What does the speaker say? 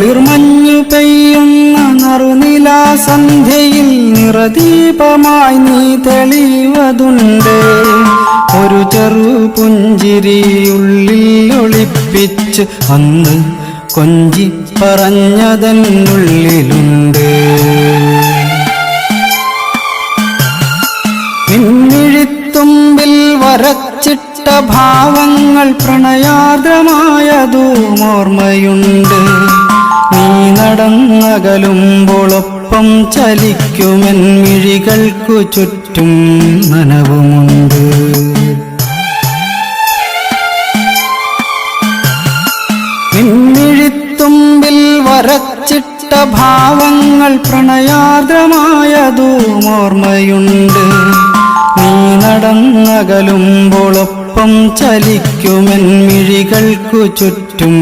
കുളിർമഞ്ഞു പെയ്യുന്ന നറുനിലാ സന്ധ്യയിൽ നിറദീപമായി നീ തെളിവതുണ്ട്. ഒരു ചെറു പുഞ്ചിരി ഉള്ളിൽ ഒളിപ്പിച്ച് അന്ന് കൊഞ്ചി പറഞ്ഞതെന്നുള്ളിലുണ്ട്. പിന്നിഴിത്തുമ്പിൽ വരച്ചിട്ട ഭാവങ്ങൾ പ്രണയാദ്രമായതും ഓർമ്മയുണ്ട്. നടന്നകലുമ്പോളൊപ്പം ചലിക്കുമെൻ മിഴികൾക്കു ചുറ്റും നനവുമുണ്ട് നിന്നിഴിത്തുമ്പിൽ വരച്ചിട്ട ഭാവങ്ങൾ പ്രണയാദ്രമായതും ഓർമ്മയുണ്ട് നീ നടന്നകലുമ്പോളൊപ്പം ചലിക്കുമെൻ മിഴികൾക്കു ചുറ്റും